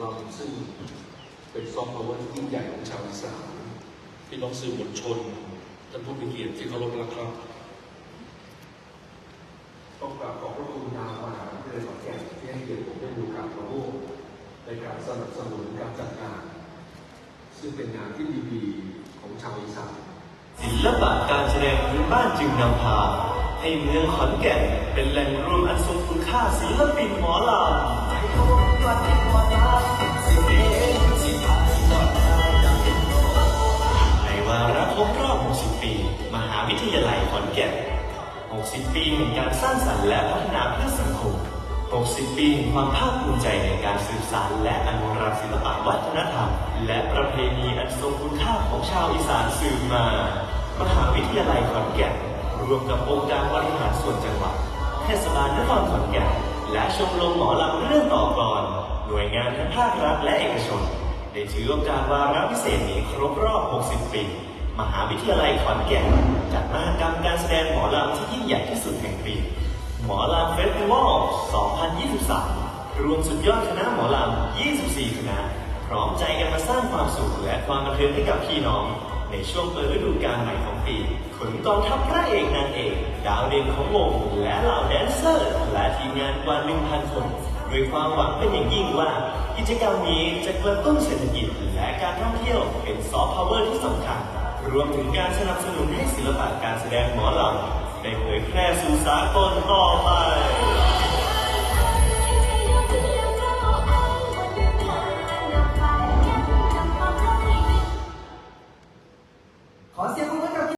เราซึ่งเป็นซอฟต์พวเวร์ที่ยิ่งใหญ่ของชาวอีสานพี่น้องสื่อมวลชนท่านผู้มีเกียรติที่เคารพนะครับต้องกราบขอบพระคุณทาวมหาวิทยาลัยขอนแก่นที่ให้เกียรติผมได้ดูการปาร่วมในการสนับสนุนการจัดงาน ซึ่งเป็นงานที่ดีๆของชาวอีสานศิลปะการแสดงพื้นบ้านจึงนำพาให้เมืองขอนแก่นเป็นแหล่งรวมอันทรงคุณค่าศิลปินหมอลำ วิทยาลัยขอนแก่น 60 ปีแห่งการสร้างสรรค์และพัฒนาเพื่อสังคม 60 ปีแห่งความภาคภูมิใจในการสืบสานและอนุรักษ์ศิลปวัฒนธรรม และประเพณีอันทรงคุณค่าของชาวอีสานสืบมา มหาวิทยาลัยขอนแก่น รวมกับองค์การบริหารส่วนจังหวัด เทศบาลนครขอนแก่น และชมรมหมอลำเรื่องต่อกรหน่วยงานทั้งภาครัฐและเอกชน ได้ถือโอกาสวาระพิเศษนี้ครบรอบ 60 ปี มหาวิทยาลัยขอนแก่นจัดมหกรรมการแสดงหมอลำที่ยิ่งใหญ่ที่สุดแห่งปี หมอลำเฟสติวัล 2023 รวมสุดยอดคณะหมอลำ 24 คณะ พร้อมใจกันมาสร้างความสุขและความบันเทิงให้กับพี่น้อง ในช่วงเปิดฤดูกาลใหม่ของปีขนกองทัพพระเอกนางเอก ดาวเด่นของวงและเหล่าแดนเซอร์ และทีมงานกว่า 1,000 คนด้วยความหวังเป็นอย่างยิ่งว่า กิจกรรมนี้จะกระตุ้นเศรษฐกิจและการท่องเที่ยวเป็นซอฟต์พาวเวอร์ที่สำคัญ รวมถึงการสนับสนุนให้ศิลปะการแสดงหมอลำได้เผยแพร่สู่สากลต่อไป